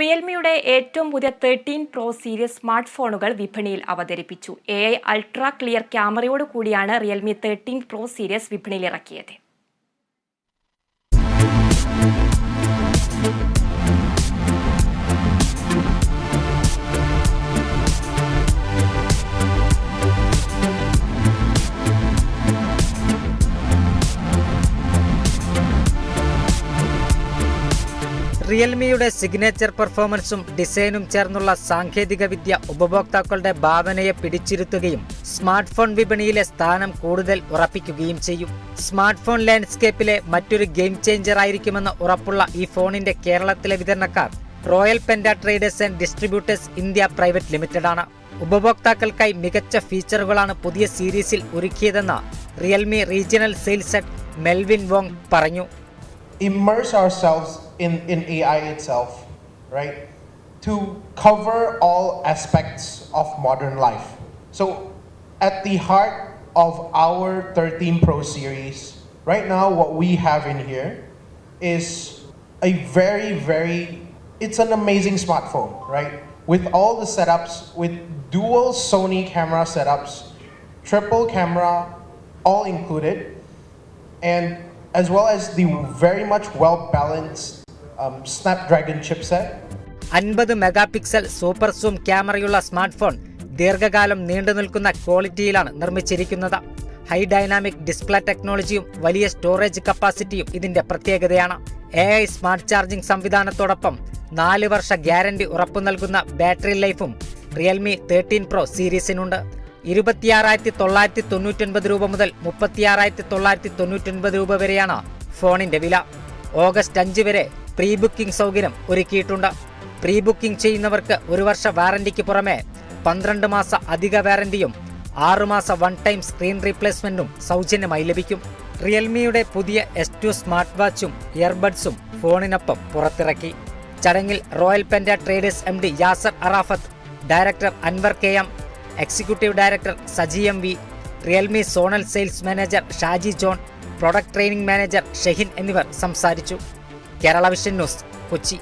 റിയൽമിയുടെ ഏറ്റവും പുതിയ thirteen pro series smart ഫോണുകൾ വിപണിയിൽ അവതരിപ്പിച്ചു. എ ഐ അൾട്രാ ക്ലിയർ ക്യാമറയോട് കൂടിയാണ് റിയൽമി തേർട്ടീൻ പ്രോ സീരീസ് വിപണിയിൽ ഇറക്കിയത്. റിയൽമിയുടെ സിഗ്നേച്ചർ പെർഫോമൻസും ഡിസൈനും ചേർന്നുള്ള സാങ്കേതികവിദ്യ ഉപഭോക്താക്കളുടെ ഭാവനയെ പിടിച്ചിരുത്തുകയും സ്മാർട്ട് ഫോൺ വിപണിയിലെ സ്ഥാനം കൂടുതൽ ഉറപ്പിക്കുകയും ചെയ്യും. സ്മാർട്ട് ഫോൺ ലാൻഡ്സ്കേപ്പിലെ മറ്റൊരു ഗെയിം ചേഞ്ചർ ആയിരിക്കുമെന്ന് ഉറപ്പുള്ള ഈ ഫോണിന്റെ കേരളത്തിലെ വിതരണക്കാർ royal penta traders and distributors India private limited ആണ്. ഉപഭോക്താക്കൾക്കായി മികച്ച ഫീച്ചറുകളാണ് പുതിയ സീരീസിൽ ഒരുക്കിയതെന്ന് Realme regional sales Melvin Wong പറഞ്ഞു. Immerse ourselves in, in AI itself, right? To cover all aspects of modern life. So, at the heart of our 13 Pro series, right now, what we have in here is a very, very, it's an amazing smartphone, right? With all the setups, with dual Sony camera setups, triple camera, all included, and as well as the very much well balanced um, Snapdragon chipset. അൻപത് megapixel super zoom ക്യാമറയുള്ള smartphone ദീർഘകാലം നീണ്ടു നിൽക്കുന്ന ക്വാളിറ്റിയിലാണ് നിർമ്മിച്ചിരിക്കുന്നത്. High dynamic display ടെക്നോളജിയും വലിയ storage കപ്പാസിറ്റിയും ഇതിന്റെ പ്രത്യേകതയാണ്. എ ഐ സ്മാർട്ട് ചാർജിംഗ് സംവിധാനത്തോടൊപ്പം നാല് വർഷ ഗ്യാരണ്ടി ഉറപ്പു നൽകുന്ന ബാറ്ററി ലൈഫും റിയൽമി തേർട്ടീൻ പ്രോ സീരീസിനുണ്ട്. ഇരുപത്തിയാറായിരത്തി തൊള്ളായിരത്തി തൊണ്ണൂറ്റൊൻപത് രൂപ മുതൽ മുപ്പത്തിയാറായിരത്തി തൊള്ളായിരത്തി തൊണ്ണൂറ്റൊൻപത് രൂപ വരെയാണ് ഫോണിന്റെ വില. ഓഗസ്റ്റ് അഞ്ച് വരെ പ്രീ ബുക്കിംഗ് സൗകര്യം ഒരുക്കിയിട്ടുണ്ട്. പ്രീ ബുക്കിംഗ് ചെയ്യുന്നവർക്ക് ഒരു വർഷ വാറന്റിക്ക് പുറമെ പന്ത്രണ്ട് മാസ അധിക വാറന്റിയും ആറുമാസ വൺ ടൈം സ്ക്രീൻ റീപ്ലേസ്മെന്റും സൗജന്യമായി ലഭിക്കും. റിയൽമിയുടെ പുതിയ എസ് ടു സ്മാർട്ട് വാച്ചും ഇയർബഡ്സും ഫോണിനൊപ്പം പുറത്തിറക്കി. ചടങ്ങിൽ royal penta traders M D Yasar Arafat director Anvar K M executive director Saji M V Realme zonal sales manager Shaji John product training manager Shehin എന്നിവർ സംസാരിച്ചു. Kerala vision news Kochi.